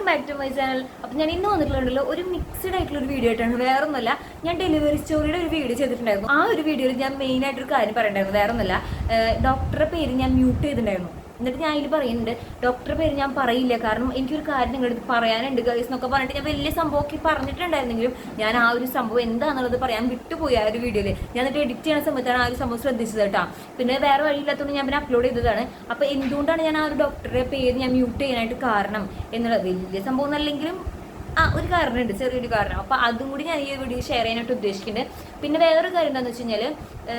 Welcome back to my channel അപ്പം ഞാൻ ഇന്ന് വന്നിട്ടുണ്ടല്ലോ ഒരു മിക്സഡ് ആയിട്ടുള്ള ഒരു വീഡിയോ ആയിട്ടാണ്. വേറെ ഒന്നുമല്ല ഞാൻ ഡെലിവറി സ്റ്റോറിയുടെ ഒരു വീഡിയോ ചെയ്തിട്ടുണ്ടായിരുന്നു. ആ ഒരു വീഡിയോയിൽ ഞാൻ മെയിൻ ആയിട്ടൊരു കാര്യം പറയണ്ടായിരുന്നു. വേറെ ഒന്നുമല്ല ഡോക്ടറുടെ പേര് ഞാൻ മ്യൂട്ട് ചെയ്തിട്ടുണ്ടായിരുന്നു. എന്നിട്ട് ഞാൻ അതിൽ പറയുന്നുണ്ട് ഡോക്ടർ പേര് ഞാൻ പറയില്ല. കാരണം എനിക്കൊരു കാര്യം നിങ്ങളുടെ അടുത്ത് പറയാനുണ്ട് ഗൈസ് എന്നൊക്കെ പറഞ്ഞിട്ട് ഞാൻ വലിയ സംഭവമൊക്കെ പറഞ്ഞിട്ടുണ്ടായിരുന്നെങ്കിലും ഞാൻ ആ ഒരു സംഭവം എന്താണെന്നുള്ളത് പറയാൻ വിട്ടുപോയി ആ ഒരു വീഡിയോയിൽ ഞാൻ എന്നിട്ട് എഡിറ്റ് ചെയ്യുന്ന സമയത്താണ് ആ ഒരു സംഭവം ശ്രദ്ധിച്ചത് കേട്ടോ. പിന്നെ വേറെ വഴിയില്ലാത്തതുകൊണ്ട് ഞാൻ പിന്നെ അപ്ലോഡ് ചെയ്തതാണ്. അപ്പോൾ എന്തുകൊണ്ടാണ് ഞാൻ ആ ഒരു ഡോക്ടറുടെ പേര് ഞാൻ മ്യൂട്ട് ചെയ്യാനായിട്ട് കാരണം എന്നുള്ളത്? വലിയ സംഭവം എന്നല്ലെങ്കിലും ആ ഒരു കാരണമുണ്ട്. ചെറിയൊരു കാരണം. അപ്പോൾ അതും കൂടി ഞാൻ ഈ വീഡിയോ ഷെയർ ചെയ്യാനായിട്ട് ഉദ്ദേശിക്കുന്നുണ്ട്. പിന്നെ വേറൊരു കാര്യം എന്താണെന്ന് വെച്ച് കഴിഞ്ഞാൽ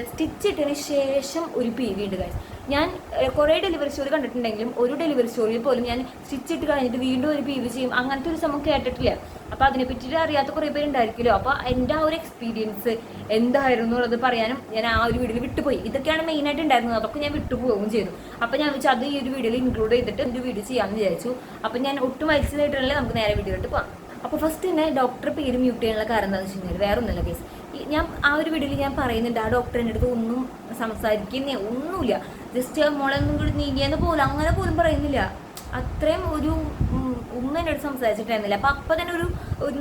സ്റ്റിച്ച് ഇട്ടതിന് ശേഷം ഒരു പി വി ഉണ്ട് കാര്യം ഞാൻ കുറേ ഡെലിവറി സ്റ്റോറി കണ്ടിട്ടുണ്ടെങ്കിലും ഒരു ഡെലിവറി സ്റ്റോറിയിൽ പോലും ഞാൻ സ്റ്റിച്ച് ഇട്ട് കഴിഞ്ഞിട്ട് വീണ്ടും ഒരു പി വി ചെയ്യും. അങ്ങനത്തെ ഒരു സംഭവം കേട്ടിട്ടില്ല. അപ്പോൾ അതിനെ പറ്റിയിട്ട് അറിയാത്ത കുറേ പേരുണ്ടായിരിക്കുമല്ലോ. അപ്പോൾ എന്റെ ആ ഒരു എക്സ്പീരിയൻസ് എന്തായിരുന്നു എന്നുള്ളത് പറയാനും ഞാൻ ആ ഒരു വീഡിയോയിൽ വിട്ടുപോയി. ഇതൊക്കെയാണ് മെയിനായിട്ട് ഉണ്ടായിരുന്നത്. അതൊക്കെ ഞാൻ വിട്ടുപോകുകയും ചെയ്തു. അപ്പോൾ ഞാൻ വെച്ചാൽ അത് ഈ ഒരു വീഡിയോയിൽ ഇൻക്ലൂഡ് ചെയ്തിട്ട് ഒരു വീഡിയോ ചെയ്യാമെന്ന് വിചാരിച്ചു. അപ്പോൾ ഞാൻ ഒട്ടും വലിച്ചതായിട്ടുണ്ടെങ്കിൽ നമുക്ക് നേരെ വീഡിയോയിലോട്ട് പോകാം അപ്പോൾ ഫസ്റ്റ് തന്നെ ഡോക്ടർ പേര് മ്യൂട്ട് ചെയ്യാനുള്ള കാരണം എന്താണെന്ന് വെച്ച് കഴിഞ്ഞാൽ വേറെ ഒന്നുമില്ല കേസ് ഞാൻ ആ ഒരു വീഡിയോയിൽ ഞാൻ പറയുന്നുണ്ട് ആ ഡോക്ടറിന്റെ അടുത്ത് ഒന്നും സംസാരിക്കുന്നേ ഒന്നുമില്ല. ജസ്റ്റ് മോളെ ഒന്നും കൂടി നീങ്ങിയെന്ന് പോലും അങ്ങനെ പോലും പറയുന്നില്ല. അത്രയും ഒരു ഉം, എന്നോട് സംസാരിച്ചിട്ടായിരുന്നില്ല അപ്പൊ അപ്പൊ തന്നെ ഒരു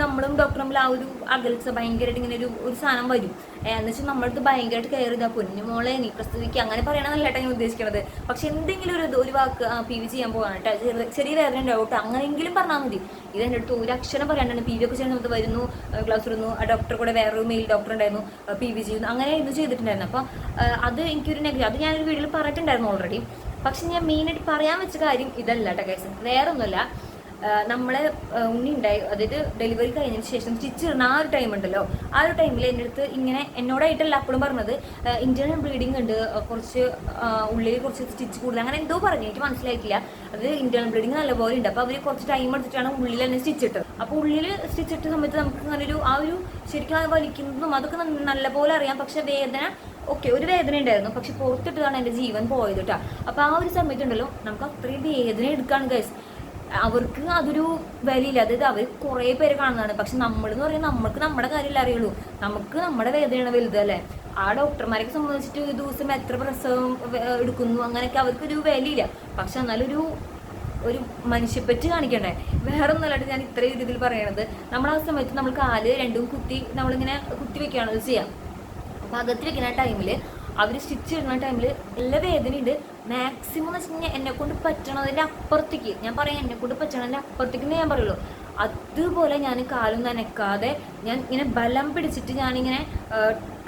നമ്മളും ഡോക്ടറും ആ ഒരു അകൽച്ച ഭയങ്കരമായിട്ട് ഇങ്ങനെ ഒരു ഒരു സാധനം വരും. എന്ന് വെച്ചാൽ നമ്മളടുത്ത് ഭയങ്കരമായിട്ട് കയറി ഇതാ പൊന്നുമോളെ നീ പ്രസ്തുതിക്കുക അങ്ങനെ പറയണമെന്നല്ല കേട്ടോ ഞാൻ ഉദ്ദേശിക്കണത്. പക്ഷെ എന്തെങ്കിലും ഒരു ഒരു വാക്ക് പി വി ചെയ്യാൻ പോകാൻ കേട്ടോ. ചെറിയ ചെറിയ വേദന ഉണ്ടാവും അങ്ങനെയെങ്കിലും പറഞ്ഞാൽ മതി. ഇത് എന്റെ അടുത്ത് ഒരു അക്ഷരം പറയാണ്ടാണ്. പി വി ഒക്കെ ചെയ്യുന്ന നമുക്ക് വരുന്നു ക്ലാസ് വരുന്നു ആ ഡോക്ടർ കൂടെ വേറൊരു മെയിൽ ഡോക്ടർ ഉണ്ടായിരുന്നു പി വി ചെയ്യുന്നു അങ്ങനെ ഇത് ചെയ്തിട്ടുണ്ടായിരുന്നു. അപ്പോൾ അത് എനിക്കൊരു നെഗറ്റീവ് അത് ഞാനൊരു വീഡിയോയിൽ പറഞ്ഞിട്ടുണ്ടായിരുന്നു ഓൾറെഡി പക്ഷെ ഞാൻ മെയിനായിട്ട് പറയാൻ വെച്ച കാര്യം ഇതല്ല കേട്ടോ കേസ് വേറെ ഒന്നുമല്ല ആഹ് നമ്മളെ ഉണ്ണി ഉണ്ടായി. അതായത് ഡെലിവറി കഴിഞ്ഞതിന് ശേഷം സ്റ്റിച്ച് ഇടുന്ന ആ ഒരു ടൈം ഉണ്ടല്ലോ. ആ ഒരു ടൈമിൽ എന്റെ അടുത്ത് ഇങ്ങനെ എന്നോടായിട്ടല്ല അപ്പോഴും പറഞ്ഞത് ഇന്റേണൽ ബ്ലീഡിങ് ഉണ്ട് കുറച്ച് ഉള്ളിൽ കുറച്ച് സ്റ്റിച്ച് കൂടുതൽ. അങ്ങനെ എന്തോ പറഞ്ഞു. എനിക്ക് മനസ്സിലായിട്ടില്ല. അത് ഇന്റേണൽ ബ്ലീഡിങ് നല്ലപോലെ ഉണ്ട്. അപ്പോൾ അവർ കുറച്ച് ടൈം എടുത്തിട്ടാണ് ഉള്ളിൽ തന്നെ സ്റ്റിച്ച് ഇട്ടത്. അപ്പോൾ ഉള്ളിൽ സ്റ്റിച്ച് ഇട്ട സമയത്ത് നമുക്ക് അങ്ങനെ ഒരു ആ ഒരു ശരിക്കും അത് വലിക്കുന്നതും അതൊക്കെ നല്ലപോലെ അറിയാം. പക്ഷേ വേദന ഓക്കെ ഒരു വേദന ഉണ്ടായിരുന്നു. പക്ഷെ പുറത്തിട്ടതാണ് എന്റെ ജീവൻ പോയത് കേട്ടോ അപ്പോൾ ആ ഒരു സമയത്തുണ്ടല്ലോ നമുക്ക് അത്രയും വേദന എടുക്കാണ് ഗൈസ് അവർക്ക് അതൊരു വിലയില്ല. അതായത് അവർ കുറേ പേര് കാണുന്നതാണ്. പക്ഷെ നമ്മൾ എന്ന് പറയുന്നത് നമുക്ക് നമ്മുടെ കാര്യമല്ല അറിയുള്ളൂ. നമുക്ക് നമ്മുടെ വേദനയാണ് വലുത് അല്ലേ? ആ ഡോക്ടർമാരെയൊക്കെ സംബന്ധിച്ചിട്ട് ഒരു ദിവസം എത്ര പ്രസവം എടുക്കുന്നു അങ്ങനെയൊക്കെ അവർക്കൊരു വിലയില്ല. പക്ഷെ എന്നാലൊരു ഒരു മനുഷ്യപ്പറ്റ് കാണിക്കണ്ടേ? വേറെ ഒന്നല്ലാണ്ട് ഞാൻ ഇത്രയും രീതിയിൽ പറയണത്. നമ്മൾ ആ സമയത്ത് നമ്മൾ കാൽ രണ്ടും കുത്തി നമ്മളിങ്ങനെ കുത്തി വെക്കുകയാണ് ഇത് ചെയ്യാം. അപ്പം അകത്ത് വെക്കുന്ന ടൈമിൽ അവർ സ്റ്റിച്ച് ഇടുന്ന ടൈമിൽ നല്ല വേദനയുണ്ട് മാക്സിമം എന്ന് വെച്ച് കഴിഞ്ഞാൽ എന്നെ കൊണ്ട് പറ്റണതിന്റെ അപ്പുറത്തേക്ക്. ഞാൻ പറയാം എന്നെ കൊണ്ട് പറ്റണതിന്റെ അപ്പുറത്തേക്ക് ഞാൻ പറയുള്ളൂ. അതുപോലെ ഞാൻ കാലും നനക്കാതെ ഞാൻ ഇങ്ങനെ ബലം പിടിച്ചിട്ട് ഞാനിങ്ങനെ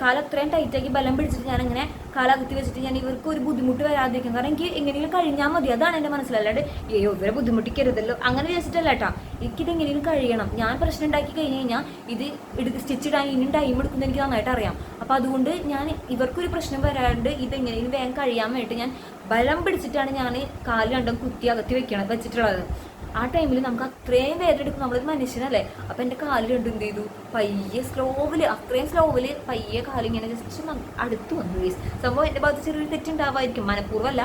കാലത്രയും ടൈറ്റാക്കി ബലം പിടിച്ചിട്ട് ഞാനിങ്ങനെ കാലകത്തി വെച്ചിട്ട് ഞാൻ ഇവർക്ക് ഒരു ബുദ്ധിമുട്ട് വരാതിരിക്കും. കാരണം എനിക്ക് എങ്ങനെയെങ്കിലും കഴിഞ്ഞാൽ മതി. അതാണ് എന്റെ മനസ്സിലല്ലാണ്ട് അയ്യോ ഇവരെ ബുദ്ധിമുട്ടിക്കരുതല്ലോ. അങ്ങനെ വിചാരിച്ചിട്ടല്ല കേട്ടോ എനിക്കിത് എങ്ങനെയും കഴിയണം. ഞാൻ പ്രശ്നം ഉണ്ടാക്കി കഴിഞ്ഞ് കഴിഞ്ഞാൽ ഇത് എടുത്ത് സ്റ്റിച്ച് ഇടാൻ ടൈം എടുക്കുന്നത് എനിക്ക് നന്നായിട്ട് അറിയാം. അപ്പോൾ അതുകൊണ്ട് ഞാൻ ഇവർക്കൊരു പ്രശ്നം വരാണ്ട് ഇത് എങ്ങനെയും വേഗം കഴിയാൻ വേണ്ടിയിട്ട് ഞാൻ ബലം പിടിച്ചിട്ടാണ് ഞാൻ കാൽ രണ്ടും കുത്തി അകത്തി വെക്കണം വെച്ചിട്ടുള്ളത്. ആ ടൈമിൽ നമുക്ക് അത്രയും വേദന എടുക്കും നമ്മളൊരു മനുഷ്യനല്ലേ? അപ്പം എന്റെ കാൽ രണ്ടും എന്ത് ചെയ്തു? പയ്യെ സ്ലോവിൽ അത്രയും സ്ലോവിൽ പയ്യെ കാലിങ്ങനെ ജസ്റ്റ് അടുത്ത് വന്നു വീസ് സംഭവം എന്റെ ഭാഗത്ത് ചെറിയൊരു തെറ്റുണ്ടാവായിരിക്കും മനഃപൂർവമല്ല.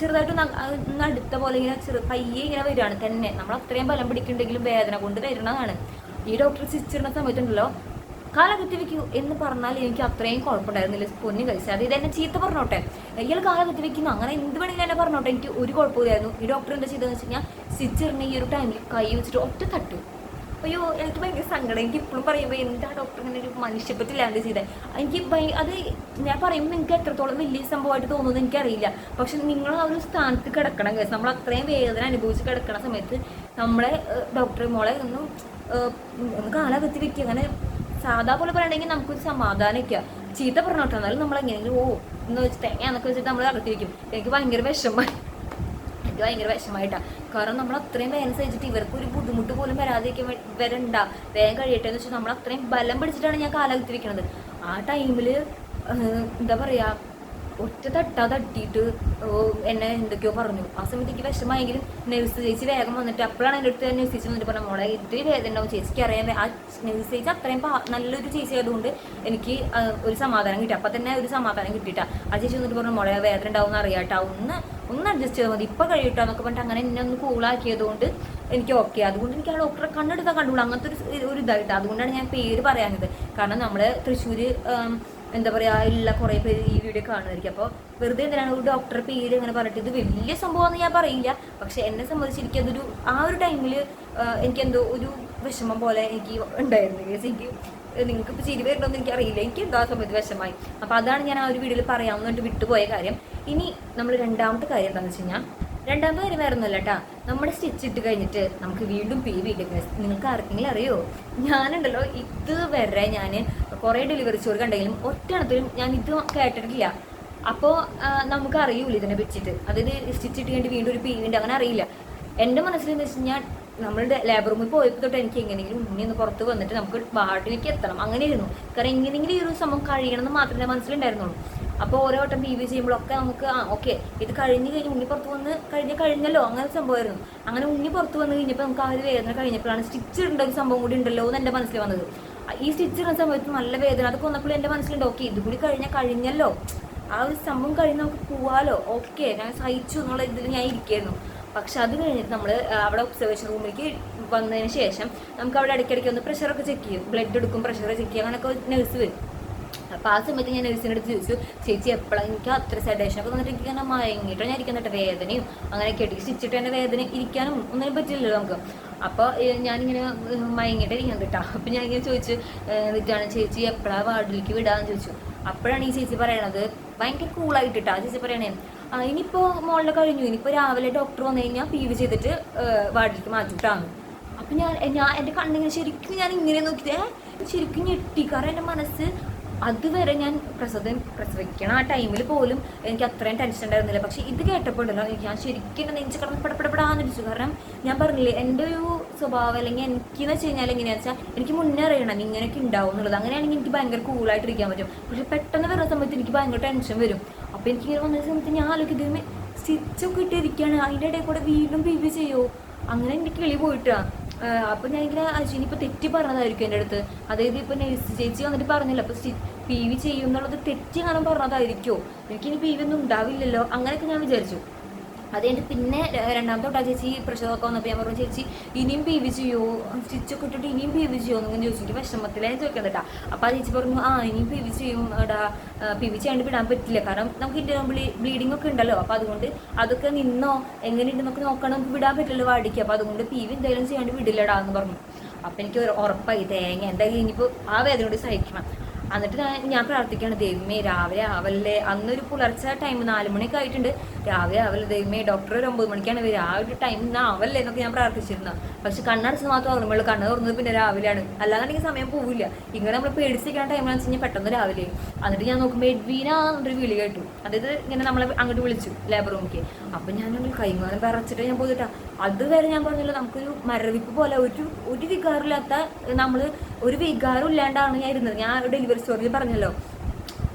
ചെറുതായിട്ട് അടുത്ത പോലെ ഇങ്ങനെ ചെറു പയ്യെ ഇങ്ങനെ വരികയാണ്. തന്നെ. നമ്മൾ അത്രയും ബലം പിടിക്കുന്നുണ്ടെങ്കിലും വേദന കൊണ്ട് വരുന്നതാണ് ഈ ഡോക്ടർ ചിരിച്ചിരുന്ന സമയത്തുണ്ടല്ലോ കാലകത്തി വെക്കൂ എന്ന് പറഞ്ഞാൽ എനിക്ക് അത്രയും കുഴപ്പമുണ്ടായിരുന്നില്ല. പൊന്നു കഴിച്ചാൽ അത് ഇതെന്നെ ചീത്ത പറഞ്ഞോട്ടെ. ഇയാൾ കാലകത്തി വെക്കുന്നു അങ്ങനെ എന്ത് വേണമെങ്കിലും എന്നെ പറഞ്ഞോട്ടെ. എനിക്ക് ഒരു കുഴപ്പമില്ലായിരുന്നു ഈ ഡോക്ടർ എന്താ ചെയ്തതെന്ന് വെച്ച് കഴിഞ്ഞാൽ സിച്ചറിന് ഈ ഒരു ടൈമിൽ കൈ വെച്ചിട്ട് ഒറ്റ തട്ടു. അയ്യോ എനിക്ക് ഭയങ്കര സങ്കടം. എനിക്ക് ഇപ്പോഴും പറയുമ്പോൾ എന്താ ഡോക്ടർ ഇങ്ങനെ ഒരു മനുഷ്യപ്പറ്റില്ലാണ്ട് ചെയ്തത് എനിക്ക് അത് ഞാൻ പറയുമ്പോൾ നിങ്ങൾക്ക് എത്രത്തോളം വലിയ സംഭവമായിട്ട് തോന്നുന്നത് എനിക്കറിയില്ല. പക്ഷെ നിങ്ങൾ ആ ഒരു സ്ഥാനത്ത് കിടക്കണം കേസ് നമ്മൾ അത്രയും വേദന അനുഭവിച്ച് കിടക്കണ സമയത്ത് നമ്മളെ ഡോക്ടർ മോളെ ഒന്ന് ഒന്ന് കാലകത്തി വെക്കുക അങ്ങനെ സാധാ പോലെ പറയണമെങ്കിൽ നമുക്കൊരു സമാധാനമൊക്കെ ചീത്ത പറഞ്ഞോട്ടെ എന്നാലും നമ്മൾ എങ്ങനെയെങ്കിലും ഓ എന്ന് വെച്ച് തേങ്ങയാന്നൊക്കെ വെച്ചിട്ട് നമ്മൾ അകത്തിരിക്കും. എനിക്ക് ഭയങ്കര വിഷമമായി. എനിക്ക് ഭയങ്കര വിഷമായിട്ടാണ് കാരണം നമ്മൾ അത്രയും വേദന സഹിച്ചിട്ട് ഇവർക്ക് ഒരു ബുദ്ധിമുട്ട് പോലും വരാതിരിക്കാൻ വരണ്ട. വേഗം കഴിയട്ടെ എന്ന് വെച്ചാൽ നമ്മൾ അത്രയും ബലം പിടിച്ചിട്ടാണ് ഞാൻ കാലകത്തിരിക്കുന്നത് ആ ടൈമിൽ എന്താ പറയാ ഒറ്റ തട്ടാ തട്ടിയിട്ട് എന്നെ എന്തൊക്കെയോ പറഞ്ഞു. ആ സമയത്ത് എനിക്ക് വിഷമമായെങ്കിലും നഴ്സ് ചേച്ചി വേഗം വന്നിട്ട് അപ്പോഴാണ് എന്റെ അടുത്ത് നഴ്സ് ചേച്ചി വന്നിട്ട് പറഞ്ഞ മോളെ ഇത്തിരി വേദന ഉണ്ടാവും. ചേച്ചിക്ക് അറിയാൻ ആ നഴ്സ് ചേച്ചി അത്രയും നല്ലൊരു ചേച്ചി ആയതുകൊണ്ട് എനിക്ക് ഒരു സമാധാനം കിട്ടി. അപ്പം തന്നെ ഒരു സമാധാനം കിട്ടിയിട്ടാ ആ ചേച്ചി വന്നിട്ട് പറഞ്ഞു മോളെ വേദന ഉണ്ടാവും എന്ന് അറിയാട്ടാ ഒന്ന് ഒന്ന് അഡ്ജസ്റ്റ് ചെയ്താൽ മതി. ഇപ്പം കഴിയട്ടോ എന്നൊക്കെ പറഞ്ഞിട്ട് അങ്ങനെ എന്നെ ഒന്ന് കൂളാക്കിയതുകൊണ്ട് എനിക്ക് ഓക്കെ അതുകൊണ്ട് എനിക്ക് ആ ഡോക്ടറെ കണ്ണെടുത്താൽ കണ്ടുകൂടാ. അങ്ങനത്തെ ഒരു ഒരു ഇതായിട്ട് അതുകൊണ്ടാണ് ഞാൻ പേര് പറയാഞ്ഞത്. കാരണം നമ്മൾ തൃശ്ശൂർ എന്താ പറയുക ഉള്ള കുറേ പേര് ഈ വീഡിയോ കാണുമായിരിക്കും അപ്പോൾ വെറുതെ എന്തിനാണ് ഒരു ഡോക്ടറെ പേര് അങ്ങനെ പറഞ്ഞിട്ട് ഇത് വലിയ സംഭവം ഞാൻ പറയില്ല. പക്ഷെ എന്നെ സംബന്ധിച്ച് എനിക്ക് അതൊരു ആ ഒരു ടൈമിൽ എനിക്ക് എന്തോ ഒരു വിഷമം പോലെ എനിക്ക് ഉണ്ടായിരുന്നു. എനിക്ക് നിങ്ങൾക്ക് ഇപ്പോൾ ചിരി വരണമെന്ന് എനിക്കറിയില്ല. എനിക്ക് എന്തോ ആ സമയത്ത് വിഷമായി. അപ്പോൾ അതാണ് ഞാൻ ആ ഒരു വീഡിയോയിൽ പറയാമെന്നിട്ട് വിട്ടുപോയ കാര്യം. ഇനി നമ്മൾ രണ്ടാമത്തെ കാര്യം എന്താണെന്ന് വെച്ച് കഴിഞ്ഞാൽ രണ്ടാമത്തെ കാര്യം വേറെ ഒന്നുമല്ല നമ്മുടെ സ്റ്റിച്ച് ഇട്ട് കഴിഞ്ഞിട്ട് നമുക്ക് വീണ്ടും പി വി ഇടുന്നത് നിങ്ങൾക്ക് ആർക്കെങ്കിലും അറിയോ? ഞാനുണ്ടല്ലോ ഇതുവരെ ഞാൻ കുറേ ഡെലിവറി ചോറ് കണ്ടെങ്കിലും ഒറ്റണത്തിലും ഞാൻ ഇത് കേട്ടിട്ടില്ല. അപ്പോൾ നമുക്ക് അറിയൂല ഇതിനെ വെച്ചിട്ട് അതായത് സ്റ്റിച്ച് ഇട്ട് കഴിഞ്ഞിട്ട് വീണ്ടും ഒരു പി വി ഉണ്ട് അങ്ങനെ അറിയില്ല. എന്റെ മനസ്സിൽ എന്ന് വെച്ച് കഴിഞ്ഞാൽ നമ്മളുടെ ലേബർ റൂമിൽ പോയപ്പോൾ തൊട്ട് എനിക്ക് എങ്ങനെയെങ്കിലും ഉണ്ണി ഒന്ന് പുറത്ത് വന്നിട്ട് നമുക്ക് വാർഡിലേക്ക് എത്തണം. അങ്ങനെയായിരുന്നു. കാരണം എങ്ങനെയെങ്കിലും ഈ ഒരു സംഭവം കഴിയണം എന്ന് മാത്രമേ മനസ്സിലുണ്ടായിരുന്നുള്ളൂ. അപ്പോൾ ഓരോ വട്ടം പി വി ചെയ്യുമ്പോഴൊക്കെ നമുക്ക് ആ ഓക്കെ ഇത് കഴിഞ്ഞ് കഴിഞ്ഞ് ഉണ്ണി പുറത്ത് വന്ന് കഴിഞ്ഞ് കഴിഞ്ഞല്ലോ അങ്ങനെ സംഭവമായിരുന്നു. അങ്ങനെ ഉണ്ണി പുറത്ത് വന്ന് കഴിഞ്ഞപ്പോൾ നമുക്ക് ആ ഒരു വേദന കഴിഞ്ഞപ്പോഴാണ് സ്റ്റിച്ച് ഇടേണ്ട ഒരു സംഭവം കൂടി ഉണ്ടല്ലോ എന്ന് എന്റെ മനസ്സിൽ വന്നത്. ഈ സ്റ്റിച്ച് ഇടുന്ന സമയത്ത് നല്ല വേദന അതൊക്കെ വന്നപ്പോൾ എന്റെ മനസ്സിലുണ്ട് ഓക്കെ ഇത് കൂടി കഴിഞ്ഞാൽ കഴിഞ്ഞല്ലോ. ആ ഒരു സംഭവം കഴിഞ്ഞ് നമുക്ക് പോവാലോ ഓക്കെ ഞാൻ സഹിച്ചു എന്നുള്ള ഇതിൽ ഞാൻ ഇരിക്കുകയായിരുന്നു പക്ഷെ അത് കഴിഞ്ഞിട്ട് നമ്മൾ അവിടെ ഒബ്സർവേഷൻ റൂമിലേക്ക് വന്നതിന് ശേഷം നമുക്ക് അവിടെ ഇടയ്ക്കിടയ്ക്ക് ഒന്ന് പ്രഷറൊക്കെ ചെക്ക് ചെയ്യും. ബ്ലഡ് എടുക്കും പ്രഷർ ചെക്ക് ചെയ്യും അങ്ങനെയൊക്കെ നഴ്സ് വരും. അപ്പോൾ ആ സമയത്ത് ഞാൻ നഴ്സിന്റെ അടുത്ത് ചോദിച്ചു ചേച്ചി എപ്പോഴാണ് എനിക്ക് അത്ര സെഡേഷൻ ഒക്കെ വന്നിട്ട് എനിക്ക് ഇങ്ങനെ മയങ്ങിയിട്ട് ഞാൻ ഇരിക്കുന്ന വേദനയും അങ്ങനെ കെട്ടി സ്റ്റിച്ചിട്ട് തന്നെ വേദന ഇരിക്കാനും ഒന്നിനും പറ്റില്ലല്ലോ നമുക്ക്. അപ്പോൾ ഞാനിങ്ങനെ മയങ്ങിട്ട് ഇരിക്കുന്നത് കേട്ടോ അപ്പോൾ ഞാൻ ഇങ്ങനെ ചോദിച്ചു എന്നിട്ടാണ് ചേച്ചി എപ്പോഴാണ് വാർഡിലേക്ക് വിടാന്ന് ചോദിച്ചു. അപ്പോഴാണ് ഈ ചേച്ചി പറയണത് ഭയങ്കര കൂളായിട്ട് കേട്ടോ ആ ചേച്ചി പറയണേ ഇനിയിപ്പോൾ മോളിൽ കഴിഞ്ഞു. ഇനിയിപ്പോൾ രാവിലെ ഡോക്ടർ വന്നു കഴിഞ്ഞാൽ പി വി ചെയ്തിട്ട് വാർഡിലേക്ക് മാറ്റിട്ടാണ് അപ്പം ഞാൻ ഞാൻ എന്റെ കണ്ണിങ്ങനെ ശരിക്കും ഞാൻ ഇങ്ങനെ നോക്കിയിട്ട് ഏ, ശരിക്കും ഞെട്ടി. കാരണം എന്റെ മനസ്സ് അതുവരെ ഞാൻ പ്രസവം പ്രസവിക്കണം ആ ടൈമിൽ പോലും എനിക്ക് അത്രയും ടെൻഷൻ ഉണ്ടായിരുന്നില്ല. പക്ഷെ ഇത് കേട്ടപ്പോൾ ഉണ്ടല്ലോ ഞാൻ ശരിക്കും നെഞ്ച് കിടന്ന് പെടപ്പെടപ്പെടാന്നിരിച്ചു കാരണം ഞാൻ പറഞ്ഞില്ലേ എന്റെ ഒരു സ്വഭാവം അല്ലെങ്കിൽ എനിക്കെന്ന് വെച്ച് കഴിഞ്ഞാൽ എങ്ങനെയാണെന്ന് വെച്ചാൽ എനിക്ക് മുന്നേ അറിയണം ഇങ്ങനെയൊക്കെ ഉണ്ടാവും എന്നുള്ളത്. അങ്ങനെയാണെങ്കിൽ എനിക്ക് ഭയങ്കര കൂളായിട്ട് ഇരിക്കാൻ പറ്റും. പക്ഷെ പെട്ടെന്ന് വരുന്ന സമയത്ത് എനിക്ക് ഭയങ്കര ടെൻഷൻ വരും. അപ്പോൾ എനിക്ക് ഇങ്ങനെ വന്ന സമയത്ത് ഞാൻ ആലോചിക്കുന്നത് സ്റ്റിച്ചൊക്കെ ഇട്ടിരിക്കുകയാണ് അതിന്റെ ഇടയിൽ കൂടെ വീണ്ടും പി ചെയ്യുമോ അങ്ങനെ എന്റെ കിളി പോയിട്ടാ. അപ്പൊ ഞാൻ ഇങ്ങനെ ഇപ്പൊ തെറ്റി പറഞ്ഞതായിരിക്കും എന്റെ അടുത്ത്. അതായത് ഇപ്പൊ നഴ്സ് ചേച്ചി വന്നിട്ട് പറഞ്ഞില്ല അപ്പൊ പി വി ചെയ്യും എന്നുള്ളത് തെറ്റി കാണാൻ പറഞ്ഞതായിരിക്കോ? എനിക്കിനി പി വി ഒന്നും ഉണ്ടാവില്ലല്ലോ. അങ്ങനെയൊക്കെ ഞാൻ വിചാരിച്ചു. അത് കഴിഞ്ഞിട്ട് പിന്നെ രണ്ടാമത്തെ തൊട്ടാ ചേച്ചി പ്രസവമൊക്കെ വന്നപ്പോൾ ഞാൻ പറഞ്ഞു ചേച്ചി ഇനിയും പി വി ചെയ്യോ? സ്റ്റിച്ചൊക്കെ ഇട്ടിട്ട് ഇനിയും പി വി ചെയ്യോ? എന്നൊക്കെ ചോദിച്ചു. എനിക്ക് വിഷമത്തിലായി ചോദിക്കുന്നത് കേട്ടാ അപ്പോൾ ആ ചേച്ചി പറഞ്ഞു ആ ഇനിയും പി വി ചെയ്യും എടാ പി വി ചെയ്യാണ്ട് വിടാൻ പറ്റില്ല. കാരണം നമുക്ക് ഇതിന്റെ ബ്ലീഡിംഗ് ഒക്കെ ഉണ്ടല്ലോ. അപ്പോൾ അതുകൊണ്ട് അതൊക്കെ നിന്നോ എങ്ങനെ ഉണ്ടെന്നൊക്കെ നോക്കണം. നമുക്ക് വിടാൻ പറ്റില്ലല്ലോ വാടിക്കുക അപ്പോൾ അതുകൊണ്ട് പി വി എന്തായാലും ചെയ്യാണ്ട് വിടില്ലടാ എന്ന് പറഞ്ഞു. അപ്പം എനിക്ക് ഉറപ്പായി. തേങ്ങ എന്തായാലും ഇനിയിപ്പോൾ ആ വേദന കൂടി സഹിക്കണം. എന്നിട്ട് ഞാൻ പ്രാർത്ഥിക്കുകയാണ് ദൈവമേ രാവിലെ ആവല്ലേ. അന്നൊരു പുലർച്ച ടൈം നാല് മണിയൊക്കെ ആയിട്ടുണ്ട്. രാവിലെ ആവല്ലേ ദൈവമേ ഡോക്ടർ ഒരു ഒമ്പത് മണിക്കാണ് വരിക. ആ ഒരു ടൈം ഇന്ന് ആവല്ലേ എന്നൊക്കെ ഞാൻ പ്രാർത്ഥിച്ചിരുന്നു. പക്ഷെ കണ്ണടച്ച് മാത്രം ഓർമ്മയുള്ളൂ കണ്ണ് തുറന്നത് പിന്നെ രാവിലെയാണ്. അല്ലാന്നുണ്ടെങ്കിൽ സമയം പോവില്ല. ഇങ്ങനെ നമ്മൾ പേടിച്ചിരിക്കുന്ന ടൈം വെച്ച് കഴിഞ്ഞാൽ പെട്ടെന്ന് രാവിലെ എന്നിട്ട് ഞാൻ നോക്കുമ്പോൾ എഡ്വീന എന്നൊരു വിളി കേട്ടു. അതായത് ഇങ്ങനെ നമ്മളെ അങ്ങോട്ട് വിളിച്ചു ലേബർ റൂമിലേക്ക് അപ്പം ഞാൻ കൈമാനം പറച്ചിട്ട് ഞാൻ പോയിട്ടാ അതുവരെ ഞാൻ പറഞ്ഞല്ലോ നമുക്കൊരു മരവിപ്പ് പോലെ ഒരു ഒരു വികാരമില്ലാത്ത നമ്മൾ ഒരു വികാരം ഇല്ലാണ്ടാണ് ഞാൻ ഇരുന്നത്. ഞാൻ ഡെലിവറി സ്റ്റോറിൽ പറഞ്ഞല്ലോ.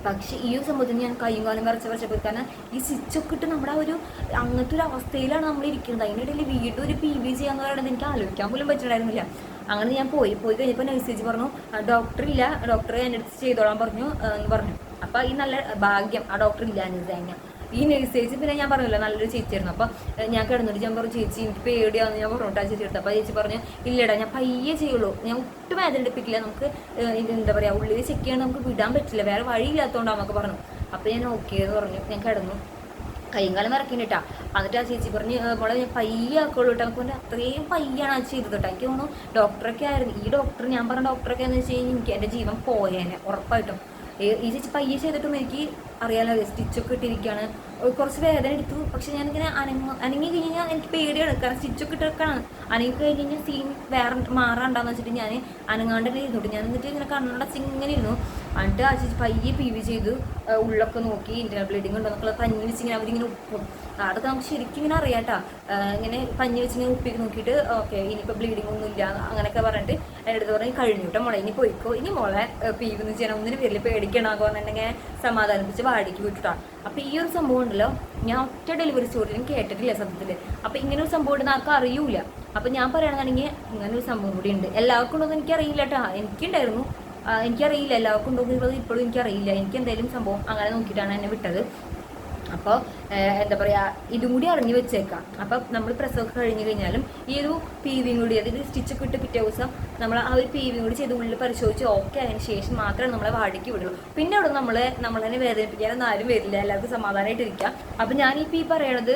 പക്ഷെ ഈ ഒരു സംഭവത്തിന് ഞാൻ കൈയും കാലം വരച്ച വരച്ചപ്പോൾ കാരണം ഈ സ്റ്റിച്ചൊക്കെ ഇട്ട് നമ്മുടെ ഒരു അങ്ങനത്തെ ഒരു അവസ്ഥയിലാണ് നമ്മൾ ഇരിക്കുന്നത്. അതിനിടയിൽ വീണ്ടും ഒരു പി വി ചെയ്യാന്ന് പറയുന്നത് എനിക്ക് ആലോചിക്കാൻ പോലും പറ്റുന്നുണ്ടായിരുന്നില്ല അങ്ങനെ ഞാൻ പോയി പോയി കഴിഞ്ഞപ്പോൾ നഴ്സേജ് പറഞ്ഞു ഡോക്ടർ ഇല്ല. ഡോക്ടർ എന്റെ അടുത്ത് ചെയ്തോളാൻ പറഞ്ഞു എന്ന് പറഞ്ഞു. അപ്പോൾ ഈ നല്ല ഭാഗ്യം ആ ഡോക്ടർ ഇല്ല എന്ന് കഴിഞ്ഞാൽ ഈ നഴ്സേജ് പിന്നെ ഞാൻ പറഞ്ഞല്ലോ നല്ലൊരു ചേച്ചിയായിരുന്നു. അപ്പോൾ ഞാൻ കിടന്നിട്ട് ഞാൻ പറഞ്ഞു ചേച്ചി എനിക്ക് പേടിയാന്ന് ഞാൻ പറഞ്ഞോട്ടാ ചേച്ചി എടുത്തു. അപ്പോൾ ചേച്ചി പറഞ്ഞു ഇല്ലടാ ഞാൻ പയ്യെ ചെയ്യുള്ളൂ. ഞാൻ ഒട്ടും വേദന എടുപ്പിക്കില്ല. നമുക്ക് എന്താ പറയുക ഉള്ളിൽ ചെക്ക് ചെയ്യാൻ നമുക്ക് വിടാൻ പറ്റില്ല. വേറെ വഴിയില്ലാത്തതുകൊണ്ടാന്നൊക്കെ പറഞ്ഞു. അപ്പോൾ ഞാൻ ഓക്കെ എന്ന് പറഞ്ഞു. ഞാൻ കിടന്നു. കൈകാലം ഇറക്കിണ്ടിട്ടാ എന്നിട്ട് ആ ചേച്ചി പറഞ്ഞ് "ഏ, മോളെ ഞാൻ പയ്യെ ആക്കുള്ളൂ കേട്ടോ നമുക്ക് പറഞ്ഞാൽ അത്രയും പയ്യാണ് ആ ചെയ്തത് കേട്ടോ എനിക്ക് തോന്നുന്നു ഡോക്ടറൊക്കെ ആയിരുന്നു. ഈ ഡോക്ടർ ഞാൻ പറഞ്ഞ ഡോക്ടറൊക്കെ എന്ന് വെച്ച് കഴിഞ്ഞാൽ എനിക്ക് എന്റെ ജീവൻ പോയേനെ ഉറപ്പായിട്ടും. ഈ ചേച്ചി പയ്യെ ചെയ്തിട്ടും എനിക്ക് അറിയാലോ സ്റ്റിച്ചൊക്കെ ഇട്ടിരിക്കുകയാണ് കുറച്ച് വേദന എടുത്തു. പക്ഷെ ഞാനിങ്ങനെ അനങ്ങ അനങ്ങി കഴിഞ്ഞാൽ എനിക്ക് പേടിയാണ്. കാരണം സ്റ്റിച്ചൊക്കെ ഇട്ടിട്ടാണ് അനങ്ങി കഴിഞ്ഞ് കഴിഞ്ഞാൽ സീൻ വേറെ മാറാണ്ടാന്ന് വെച്ചിട്ട് ഞാൻ അനങ്ങാണ്ട് തന്നെ ഞാൻ എന്നിട്ട് ഇങ്ങനെ കണ്ണടച്ച് ഇങ്ങനെ ഇരുന്നു. എന്നിട്ട് ആ ചേച്ചി പയ്യെ പി വി ചെയ്ത് ഉള്ളൊക്കെ നോക്കി ഇന്റർ ബ്ലീഡിങ് ഉണ്ടോ എന്നൊക്കെ പഞ്ഞി വെച്ച് ഇങ്ങനെ അവരിങ്ങനെ ഉപ്പും. അതൊക്കെ നമുക്ക് ശരിക്കും ഇങ്ങനെ അറിയാട്ടാ. ഇങ്ങനെ പഞ്ഞി വെച്ച് ഉപ്പിക്ക് ഉപ്പി നോക്കിയിട്ട് ഓക്കെ ഇനിയിപ്പോൾ ബ്ലീഡിംഗ് ഒന്നും ഇല്ല അങ്ങനെയൊക്കെ പറഞ്ഞിട്ട് എന്റെ അടുത്ത് പറഞ്ഞ് കഴിഞ്ഞു കേട്ടോ ഇനി പോയിക്കോ. ഇനി മോളെ പി വി ചെയ്യണം ഒന്നിന് പേരിൽ പേടിക്കണമെന്ന് പറഞ്ഞിട്ടുണ്ടെങ്കിൽ സമാധാനിപ്പിച്ച് വാടിക്ക് വിട്ടിട്ടാണ് അപ്പോൾ ഈ ഒരു സംഭവം ഉണ്ടല്ലോ ഞാൻ ഒറ്റ ഡെലിവറി സ്റ്റോറിയിലും കേട്ടിട്ടില്ല സത്യത്തിൽ അപ്പോൾ ഇങ്ങനെ ഒരു സംഭവം ഉണ്ടെന്ന് ആർക്കും അറിയൂല അപ്പോൾ ഞാൻ പറയുകയാണെന്നുണ്ടെങ്കിൽ ഇങ്ങനെ ഒരു സംഭവം കൂടി ഉണ്ട്. എല്ലാവർക്കും ഉണ്ടോയെന്ന് എനിക്കറിയില്ല കേട്ടോ എനിക്കുണ്ടായിരുന്നു. എനിക്കറിയില്ല. എല്ലാവർക്കും ഉണ്ടോ എന്നുള്ളത് ഇപ്പോഴും എനിക്കറിയില്ല. എനിക്ക് എന്തായാലും സംഭവം അങ്ങനെ നോക്കിയിട്ടാണ് എന്നെ വിട്ടത്. അപ്പോൾ എന്താ പറയുക ഇതും കൂടി അറിഞ്ഞു വെച്ചേക്കാം. അപ്പം നമ്മൾ പ്രസവമൊക്കെ കഴിഞ്ഞു കഴിഞ്ഞാലും ഈ ഒരു പി വിയും കൂടി അതായത് സ്റ്റിച്ചൊക്കെ ഇട്ട് പിറ്റേ ദിവസം നമ്മൾ ആ ഒരു പി വിയും കൂടി ചെയ്ത് ഉള്ളിൽ പരിശോധിച്ച് ഓക്കെ അതിന് ശേഷം മാത്രമേ നമ്മളെ വാടിക്ക് വിടുള്ളൂ. പിന്നെ അവിടെ നമ്മൾ തന്നെ വേദനിപ്പിക്കാനൊന്നും ആരും വരില്ല. എല്ലാവർക്കും സമാധാനമായിട്ട് ഇരിക്കാം. അപ്പം ഞാൻ ഈ പറയണത്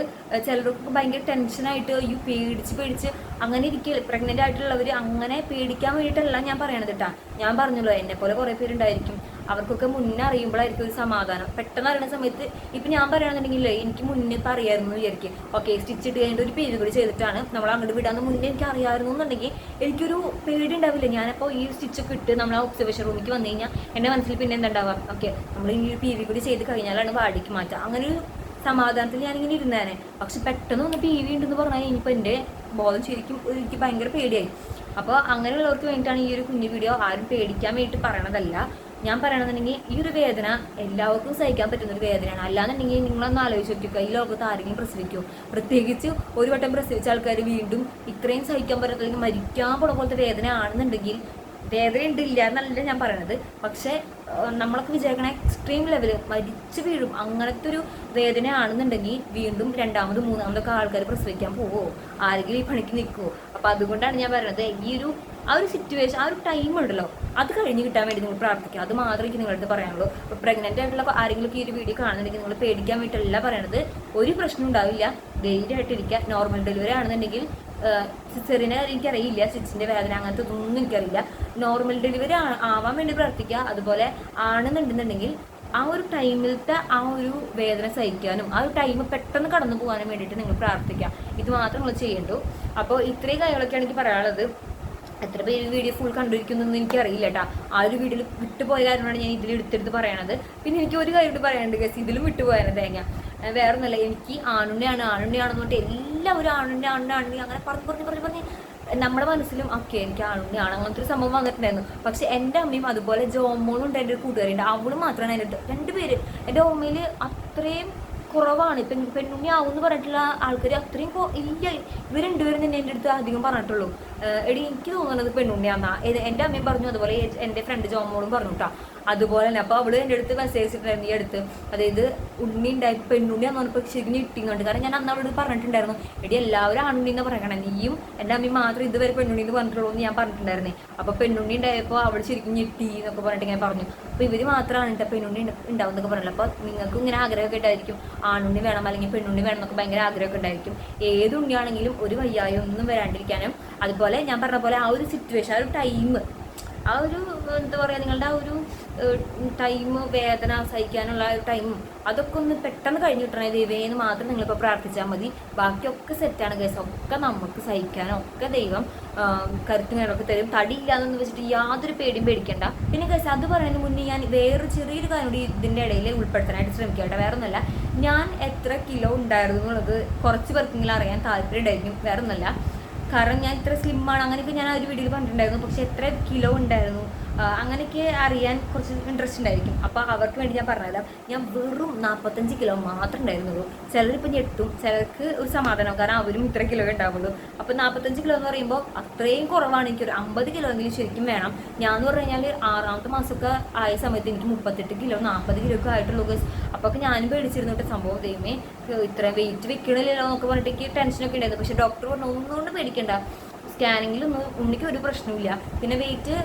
ചിലർക്ക് ഭയങ്കര ടെൻഷനായിട്ട് ഈ പേടിച്ച് പേടിച്ച് അങ്ങനെ ഇരിക്കുക പ്രഗ്നന്റ് ആയിട്ടുള്ളവർ അങ്ങനെ പേടിക്കാൻ വേണ്ടിയിട്ടല്ല ഞാൻ പറയണത് കേട്ടാ ഞാൻ പറഞ്ഞല്ലോ എന്നെ പോലെ കുറേ പേരുണ്ടായിരിക്കും. അവർക്കൊക്കെ മുന്നേ അറിയുമ്പോഴായിരിക്കും ഒരു സമാധാനം. പെട്ടെന്ന് അറിയുന്ന സമയത്ത് ഇപ്പം ഞാൻ പറയുകയാണെന്നുണ്ടെങ്കിൽ എനിക്ക് മുന്നേ ഇപ്പം അറിയായിരുന്നു വിചാരിക്കും. ഓക്കെ സ്റ്റിച്ച് ഇട്ട് കഴിഞ്ഞിട്ട് ഒരു പേര് കൂടി ചെയ്തിട്ടാണ് നമ്മൾ അങ്ങോട്ട് വിടാന്ന് മുന്നേ എനിക്ക് അറിയാമായിരുന്നു എന്നുണ്ടെങ്കിൽ എനിക്കൊരു പേടി ഉണ്ടാവില്ല ഞാനപ്പോൾ ഈ സ്റ്റിച്ചൊക്കെ ഇട്ട് നമ്മൾ ആ ഒബ്സർവേഷൻ റൂമിലേക്ക് വന്നു കഴിഞ്ഞാൽ എന്റെ മനസ്സിൽ പിന്നെ എന്താ ഉണ്ടാവുക ഓക്കെ നമ്മൾ ഈ പി വി കൂടി ചെയ്ത് കഴിഞ്ഞാലാണ് വാടിക്ക് മാറ്റുക. അങ്ങനെ ഒരു സമാധാനത്തിൽ ഞാനിങ്ങനെ ഇരുന്നേനെ. പക്ഷെ പെട്ടെന്ന് ഒന്ന് പി വി ഉണ്ടെന്ന് പറഞ്ഞാൽ ഇനിയിപ്പോൾ എന്റെ ബോധം ശരിക്കും എനിക്ക് ഭയങ്കര പേടിയായി. അപ്പോൾ അങ്ങനെയുള്ളവർക്ക് വേണ്ടിയിട്ടാണ് ഈ ഒരു കുഞ്ഞു വീഡിയോ ആരും പേടിക്കാൻ വേണ്ടിയിട്ട് പറയണതല്ല. ഞാൻ പറയണമെന്നുണ്ടെങ്കിൽ ഈ ഒരു വേദന എല്ലാവർക്കും സഹിക്കാൻ പറ്റുന്ന ഒരു വേദനയാണ്. അല്ലാന്നുണ്ടെങ്കിൽ നിങ്ങളൊന്ന് ആലോചിച്ച് നോക്കുക ഈ ലോകത്ത് ആരെങ്കിലും പ്രസവിക്കൂ? പ്രത്യേകിച്ച് ഒരു വട്ടം പ്രസവിച്ച ആൾക്കാർ വീണ്ടും ഇത്രയും സഹിക്കാൻ പറ്റത്തില്ലെങ്കിൽ മരിക്കാൻ പോണ പോലത്തെ വേദന ആണെന്നുണ്ടെങ്കിൽ വേദന ഉണ്ടില്ല എന്നല്ല ഞാൻ പറയണത്. പക്ഷേ നമ്മളൊക്കെ വിചാരിക്കണ എക്സ്ട്രീം ലെവൽ മരിച്ചു വീഴും അങ്ങനത്തെ ഒരു വേദന ആണെന്നുണ്ടെങ്കിൽ വീണ്ടും രണ്ടാമതും മൂന്നാമതൊക്കെ ആൾക്കാർ പ്രസവിക്കാൻ പോവോ? ആരെങ്കിലും ഈ പണിക്ക് നിൽക്കുമോ അപ്പോൾ അതുകൊണ്ടാണ് ഞാൻ പറയുന്നത് ഈ ഒരു ആ ഒരു സിറ്റുവേഷൻ ആ ഒരു ടൈം ഉണ്ടല്ലോ. അത് കഴിഞ്ഞ് കിട്ടാൻ വേണ്ടി നിങ്ങൾ പ്രാർത്ഥിക്കുക. അത് മാത്രമേ എനിക്ക് നിങ്ങളടുത്ത് പറയാനുള്ളൂ. ഇപ്പോൾ പ്രഗ്നന്റ് ആയിട്ടുള്ള ആരെങ്കിലും ഈ ഒരു വീഡിയോ കാണുന്നുണ്ടെങ്കിൽ നിങ്ങൾ പേടിക്കാൻ വേണ്ടിയിട്ടല്ല പറയണത്. ഒരു പ്രശ്നം ഉണ്ടാവില്ല. ധൈര്യമായിട്ടിരിക്കുക നോർമൽ ഡെലിവറി ആണെന്നുണ്ടെങ്കിൽ സിസ്റ്ററിനെ എനിക്കറിയില്ല. സിസ്റ്ററിന്റെ വേദന അങ്ങനത്തെ ഒന്നും എനിക്കറിയില്ല. നോർമൽ ഡെലിവറി ആവാൻ വേണ്ടി പ്രാർത്ഥിക്കുക. അതുപോലെ ആണെന്നുണ്ടെന്നുണ്ടെങ്കിൽ ആ ഒരു ടൈമിലത്തെ ആ ഒരു വേദന സഹിക്കാനും ആ ഒരു ടൈം പെട്ടെന്ന് കടന്നു പോകാനും വേണ്ടിയിട്ട് നിങ്ങൾ പ്രാർത്ഥിക്കുക. ഇത് മാത്രം നിങ്ങൾ ചെയ്യണ്ടു. അപ്പോൾ ഇത്രയും കാര്യങ്ങളൊക്കെയാണ് എനിക്ക് പറയാനുള്ളത്. എത്ര പേര് വീഡിയോ ഫുൾ കണ്ടിരിക്കുന്നൊന്നും എനിക്കറിയില്ല കേട്ടോ ആ ഒരു വീഡിയോയിൽ വിട്ടുപോയ കാരണമാണ് ഞാൻ ഇതിൽ എടുത്തെടുത്ത് പറയണത്. പിന്നെ എനിക്ക് ഒരു കാര്യം പറയാനുണ്ട് ഗസ് ഇതിലും വിട്ടുപോയാണ് തേങ്ങ. വേറെ ഒന്നല്ല എനിക്ക് ആണുണ്ണിയാണ്. ആണുണ്ണിയാണെന്ന് പറഞ്ഞിട്ട് എല്ലാവരും ആണുണ്ണി ആണുണ്ണി ആണുണ്ണി അങ്ങനെ പറഞ്ഞ് പറഞ്ഞ് പറഞ്ഞ് പറഞ്ഞ്. നമ്മുടെ മനസ്സിലും ഒക്കെ എനിക്ക് ആണുണ്ണിയാണ്. അങ്ങനത്തെ ഒരു സംഭവം വന്നിട്ടുണ്ടായിരുന്നു. പക്ഷെ എന്റെ അമ്മയും അതുപോലെ ജോമോളും ഉണ്ട് എന്റെ ഒരു കൂട്ടുകാരുണ്ട് അവളും മാത്രമാണ് എന്റെ അടുത്ത്. രണ്ടുപേര് എന്റെ ഓമ്മയിൽ അത്രയും കുറവാണ്. ഇപ്പം പെണ്ണുണ്ണി ആവും എന്ന് പറഞ്ഞിട്ടുള്ള ആൾക്കാർ അത്രയും ഇല്ല. ഇവർ രണ്ടുപേരും തന്നെ എന്റെ അടുത്ത് അധികം പറഞ്ഞിട്ടുള്ളൂ. എടി എനിക്ക് തോന്നുന്നത് പെണ്ണുണ്ണിയാന്നാ. എന്റെ അമ്മയും പറഞ്ഞു അതുപോലെ എന്റെ ഫ്രണ്ട് ജോമോളും പറഞ്ഞു കേട്ടോ അതുപോലെ തന്നെ. അപ്പോൾ അവൾ എന്റെ അടുത്ത് മെസ്സേജ് ഇട്ടിട്ടുണ്ടായിരുന്നു ഈ അടുത്ത് അതായത് ഉണ്ണി ഉണ്ടായി പെണ്ണുണ്ണിയാന്ന് പറഞ്ഞപ്പോൾ ശരിക്കും ഇട്ടിങ്ങോട്ട് കാരണം ഞാൻ അന്ന് അവളോട് പറഞ്ഞിട്ടുണ്ടായിരുന്നു എടി എല്ലാവരും ആണുണ്ണി എന്ന് പറയണം. നീയും എന്റെ അമ്മയും മാത്രം ഇതുവരെ പെണ്ണുണ്ണി എന്ന് പറഞ്ഞിട്ടുള്ളൂ എന്ന് ഞാൻ പറഞ്ഞിട്ടുണ്ടായിരുന്നേ. അപ്പോൾ പെണ്ണുണ്ണി ഉണ്ടായപ്പോൾ അവൾ ശരിക്കും ഞെട്ടി എന്നൊക്കെ പറഞ്ഞിട്ട് ഞാൻ പറഞ്ഞു. അപ്പോൾ ഇവർ മാത്രമാണ് കേട്ടോ പെണ്ണുണ്ണി ഉണ്ടാവും എന്നൊക്കെ പറഞ്ഞല്ലോ അപ്പോൾ നിങ്ങൾക്ക് ഇങ്ങനെ ആഗ്രഹമൊക്കെ ഉണ്ടായിരിക്കും. ആണുണ്ണി വേണം അല്ലെങ്കിൽ പെണ്ണുണ്ണി വേണം എന്നൊക്കെ ഭയങ്കര ആഗ്രഹമൊക്കെ ഉണ്ടായിരിക്കും. ഏത് ഉണ്ണിയാണെങ്കിലും ഒരു വയ്യായും ഒന്നും വരാണ്ടിരിക്കാനും അതുപോലെ ഞാൻ പറഞ്ഞ പോലെ ആ ഒരു സിറ്റുവേഷൻ ആ ഒരു ടൈം ആ ഒരു എന്താ പറയുക നിങ്ങളുടെ ആ ഒരു ടൈം വേദന സഹിക്കാനുള്ള ടൈമും അതൊക്കെ ഒന്ന് പെട്ടെന്ന് കഴിഞ്ഞ് കിട്ടണേ ദൈവേന്ന് മാത്രം നിങ്ങളിപ്പോൾ പ്രാർത്ഥിച്ചാൽ മതി. ബാക്കിയൊക്കെ സെറ്റാണ് കേസ് ഒക്കെ നമുക്ക് സഹിക്കാനും ഒക്കെ ദൈവം കരുത്ത് നേരമൊക്കെ തരും. തടിയില്ലാതെന്ന് വെച്ചിട്ട് യാതൊരു പേടിയും പേടിക്കണ്ട. പിന്നെ കേസ് അത് പറയുന്നതിന് മുന്നേ ഞാൻ വേറൊരു ചെറിയൊരു കാര്യം കൂടി ഇതിന്റെ ഇടയിൽ ഉൾപ്പെടുത്താനായിട്ട് ശ്രമിക്കുക കേട്ടോ വേറെ ഒന്നല്ല ഞാൻ എത്ര കിലോ ഉണ്ടായിരുന്നു എന്നുള്ളത് കുറച്ച് പേർക്കെങ്കിലും അറിയാൻ താല്പര്യം ഉണ്ടായിരിക്കും വേറെ ഒന്നല്ല കാരണം ഞാൻ ഇത്ര സ്ലിമ്മാണ് അങ്ങനെയൊക്കെ ഞാൻ ആ ഒരു വീഡിയോയിൽ പറഞ്ഞിട്ടുണ്ടായിരുന്നു. പക്ഷെ എത്ര കിലോ ഉണ്ടായിരുന്നു? അങ്ങനെയൊക്കെ അറിയാൻ കുറച്ച് ഇൻട്രസ്റ്റ് ഉണ്ടായിരിക്കും. അപ്പോൾ അവർക്ക് വേണ്ടി ഞാൻ പറഞ്ഞതല്ല ഞാൻ വെറും നാൽപ്പത്തഞ്ച് കിലോ മാത്രമേ ഉണ്ടായിരുന്നുള്ളൂ. ചിലരിപ്പോൾ ഞെട്ടും ചിലർക്ക് ഒരു സമാധാനം കാരണം അവരും ഇത്ര കിലോ ഉണ്ടാവുള്ളൂ. അപ്പോൾ നാൽപ്പത്തഞ്ച് കിലോ എന്ന് പറയുമ്പോൾ അത്രയും കുറവാണ് എനിക്കൊരു അമ്പത് കിലോ എങ്കിലും ശരിക്കും വേണം. ഞാൻ എന്ന് പറഞ്ഞു കഴിഞ്ഞാൽ ആറാമത്തെ മാസമൊക്കെ ആയ സമയത്ത് എനിക്ക് മുപ്പത്തെട്ട് കിലോ നാൽപ്പത് കിലോ ഒക്കെ ആയിട്ടുള്ളൂ അപ്പോൾ ഞാനും പേടിച്ചിരുന്നു കേട്ടോ സംഭവം. ദൈവമേ ഇത്ര വെയിറ്റ് വെക്കണില്ലല്ലോ എന്നൊക്കെ പറഞ്ഞിട്ട് എനിക്ക് ടെൻഷനൊക്കെ ഉണ്ടായിരുന്നു. പക്ഷേ ഡോക്ടർ പറഞ്ഞു ഒന്നുകൊണ്ട് പേടിക്കണ്ട. സ്കാനിങ്ങിലൊന്നും ഉണ്ണിക്ക് ഒരു പ്രശ്നമില്ല പിന്നെ വെയിറ്റ്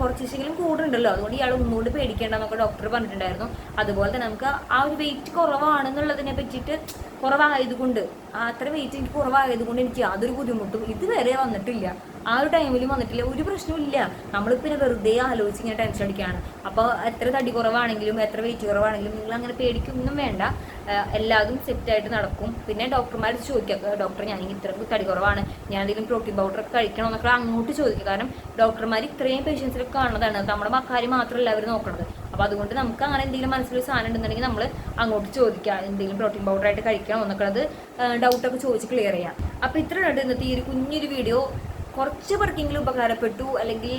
കുറച്ച് ദിവസമെങ്കിലും കൂടുണ്ടല്ലോ അതുകൊണ്ട് ഇയാൾ ഒന്നുകൊണ്ട് പേടിക്കേണ്ട നമുക്ക് ഡോക്ടർ പറഞ്ഞിട്ടുണ്ടായിരുന്നു. അതുപോലെ തന്നെ നമുക്ക് ആ ഒരു വെയിറ്റ് കുറവാണെന്നുള്ളതിനെ പറ്റിയിട്ട് കുറവായതുകൊണ്ട് അത്ര വെയിറ്റ് എനിക്ക് കുറവായതുകൊണ്ട് എനിക്ക് യാതൊരു ബുദ്ധിമുട്ടും ഇതുവരെ വന്നിട്ടില്ല. ആ ഒരു ടൈമിലും വന്നിട്ടില്ല. ഒരു പ്രശ്നമില്ല നമ്മൾ പിന്നെ വെറുതെ ആലോചിച്ച് ഇങ്ങനെ ടെൻഷൻ അടിക്കുകയാണ്. അപ്പോൾ എത്ര തടി കുറവാണെങ്കിലും എത്ര വെയിറ്റ് കുറവാണെങ്കിലും നിങ്ങൾ അങ്ങനെ പേടിക്കൊന്നും വേണ്ട. എല്ലാതും സെറ്റായിട്ട് നടക്കും. പിന്നെ ഡോക്ടർമാർ ചോദിക്കുക ഡോക്ടർ ഞാൻ ഇത്ര തടി കുറവാണ്. ഞാൻ എന്തെങ്കിലും പ്രോട്ടീൻ പൗഡർ ഒക്കെ കഴിക്കണോ? എന്നൊക്കെ അങ്ങോട്ട് ചോദിക്കുക കാരണം ഡോക്ടർമാർ ഇത്രയും പേഷ്യൻസിലൊക്കെ കാണുന്നതാണ്. നമ്മുടെ മക്കാരി മാത്രമല്ല അവർ നോക്കണത്. അപ്പോൾ അതുകൊണ്ട് നമുക്ക് അങ്ങനെ എന്തെങ്കിലും മനസ്സിലൊരു സാധനം ഉണ്ടെന്നുണ്ടെങ്കിൽ നമ്മൾ അങ്ങോട്ട് ചോദിക്കാം. എന്തെങ്കിലും പ്രോട്ടീൻ പൗഡർ ആയിട്ട് കഴിക്കണോ എന്നൊക്കെ അത് ഡൗട്ടൊക്കെ ചോദിച്ച് ക്ലിയർ ചെയ്യാം. അപ്പോൾ ഉണ്ട് ഇന്നത്തെ ഈ ഒരു കുഞ്ഞൊരു വീഡിയോ കുറച്ച് പേർക്കെങ്കിലും ഉപകാരപ്പെട്ടു. അല്ലെങ്കിൽ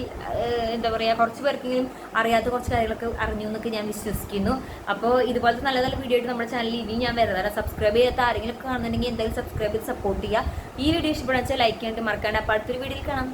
എന്താ പറയുക കുറച്ച് പേർക്കെങ്കിലും അറിയാത്ത കുറച്ച് കാര്യങ്ങളൊക്കെ അറിഞ്ഞു എന്നൊക്കെ ഞാൻ വിശ്വസിക്കുന്നു. അപ്പോൾ ഇതുപോലത്തെ നല്ല നല്ല വീഡിയോ ആയിട്ട് നമ്മുടെ ചാനലിൽ ഇനി ഞാൻ വരുന്നതാണ് സബ്സ്ക്രൈബ് ചെയ്യാത്ത ആരെങ്കിലും കാണുന്നുണ്ടെങ്കിൽ എന്തായാലും സബ്സ്ക്രൈബ് ചെയ്ത് സപ്പോർട്ട് ചെയ്യുക. ഈ വീഡിയോ ഇഷ്ടപ്പെടാൻ വെച്ചാൽ ലൈക്ക് ചെയ്യാനായിട്ട് മറക്കാണ്ട്. അപ്പോൾ അടുത്തൊരു വീഡിയോയിൽ കാണാം.